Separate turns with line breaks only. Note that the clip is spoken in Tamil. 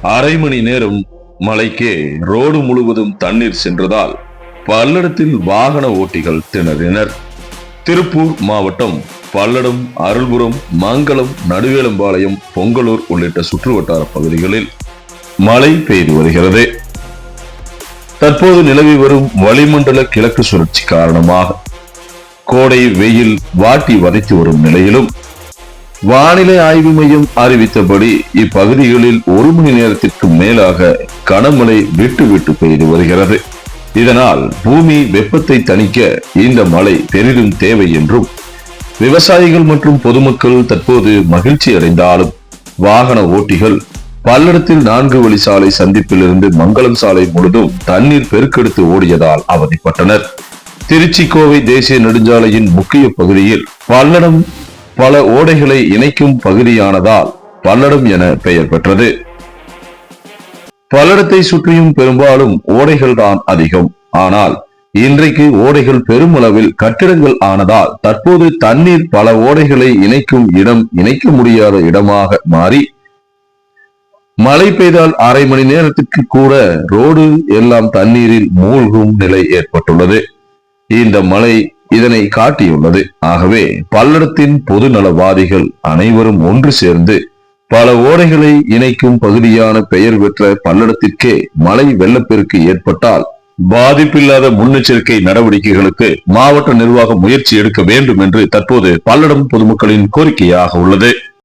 அரை மணி நேரம் மலைக்கே ரோடு முழுவதும் தண்ணீர் சென்றதால் பல்லடத்தில் வாகன ஓட்டிகள் திணறினர். திருப்பூர் மாவட்டம் பல்லடம் அருள்புரம் மங்களம் நடுவேலம்பாளையம் பொங்கலூர் உள்ளிட்ட சுற்றுவட்டார பகுதிகளில் மழை பெய்து வருகிறது. தற்போது நிலவி வரும் வளிமண்டல கிழக்கு சுழற்சி காரணமாக கோடை வெயில் வாட்டி வதைத்து வரும் நிலையிலும் வானிலை ஆய்வு மையம் அறிவித்தபடி இப்பகுதிகளில் ஒரு மணி நேரத்திற்கு மேலாக கனமழை விட்டு விட்டு பெய்து வருகிறது. இதனால் பூமி வெப்பத்தை தணிக்க இந்த மழை பெரிதும் தேவை என்றும் விவசாயிகள் மற்றும் பொதுமக்கள் தற்போது மகிழ்ச்சி அடைந்தாலும் வாகன ஓட்டிகள் பல்லடத்தில் நான்கு வழி சாலை சந்திப்பிலிருந்து மங்களம் சாலை முழுதும் தண்ணீர் பெருக்கெடுத்து ஓடியதால் அவதிப்பட்டனர். திருச்சி கோவை தேசிய நெடுஞ்சாலையின் முக்கிய பகுதியில் பல்லடம் பல ஓடைகளை இணைக்கும் பகுதியானதால் பல்லடம் என பெயர் பெற்றது. பல்லடத்தை சுற்றியும் பெரும்பாலும் ஓடைகள் தான் அதிகம். ஆனால் இன்றைக்கு ஓடைகள் பெருமளவில் கட்டிடங்கள் ஆனதால் தற்போது தண்ணீர் பல ஓடைகளை இணைக்கும் இடம் இணைக்க முடியாத இடமாக மாறி மழை பெய்தால் அரை மணி நேரத்திற்கு கூட ரோடு எல்லாம் தண்ணீரில் மூழ்கும் நிலை ஏற்பட்டுள்ளது. இந்த மலை இதனை காட்டியுள்ளது. ஆகவே பல்லடத்தின் பொது நலவாதிகள் அனைவரும் ஒன்று சேர்ந்து பல ஓடைகளை இணைக்கும் பகுதியான பெயர் பெற்ற பல்லடத்திற்கே மழை வெள்ளப்பெருக்கு ஏற்பட்டால் பாதிப்பில்லாத முன்னெச்சரிக்கை நடவடிக்கைகளுக்கு மாவட்ட நிர்வாகம் முயற்சி எடுக்க வேண்டும் என்று தற்போது பல்லடம் பொதுமக்களின் கோரிக்கையாக உள்ளது.